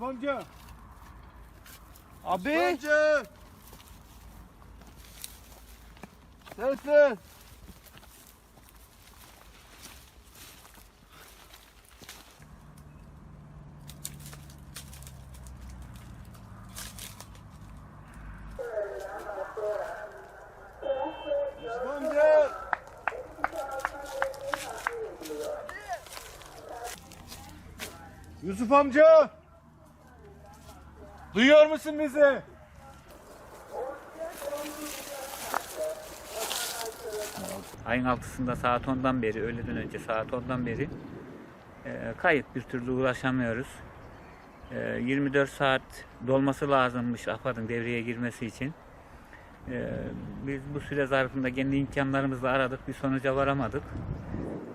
Amca. Abi. Amca. Ses ver. Yusuf amca. Duyuyor musun bizi? Ayın altısında saat 10'dan beri, öğleden önce saat 10'dan beri e, kayıp bir türlü ulaşamıyoruz. E, 24 saat dolması lazımmış AFAD'ın devreye girmesi için. E, biz bu süre zarfında kendi imkanlarımızla aradık, bir sonuca varamadık.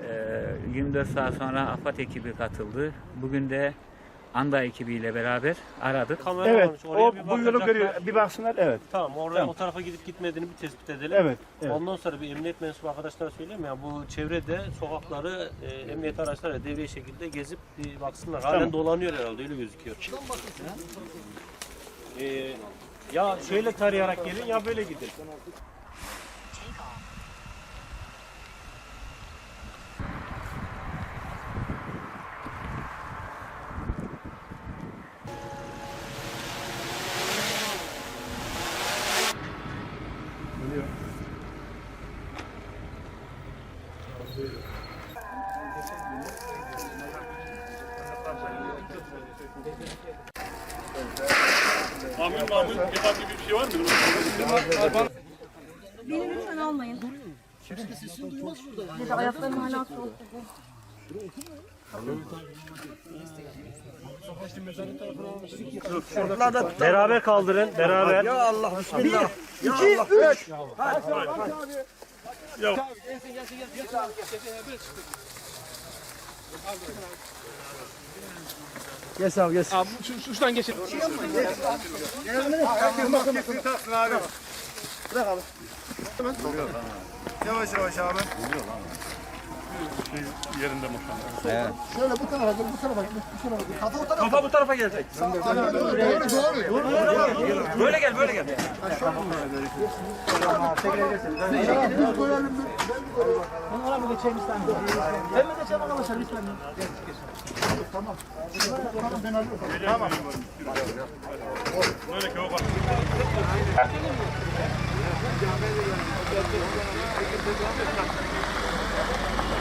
E, 24 saat sonra AFAD ekibi katıldı. Bugün de ANDA ekibiyle beraber aradık. Kamera Evet. varmış. Oraya O bir bu yolu bakacaklar. görüyor. Bir baksınlar. Evet. Tamam oraya Tamam. o tarafa gidip gitmediğini bir tespit edelim. Evet. evet. Ondan sonra bir emniyet mensubu arkadaşlara söyleyeyim ya bu çevrede sokakları e, emniyet araçları devre şekilde gezip bir baksınlar. Halen Tamam. dolanıyor herhalde öyle gözüküyor. E, ya şöyle tarayarak gelin ya böyle gidin. Beni lütfen almayın. Dedi ayaklarım hala soğuk. Beraber kaldırın beraber. Ya Allah bismillah. Ya Allah. Üç. Geç abi geç. Abi şu, şu- şuradan geçin. Yavaş yavaş abi. Kafa bu tarafa. Gelecek. Böyle gel böyle gel.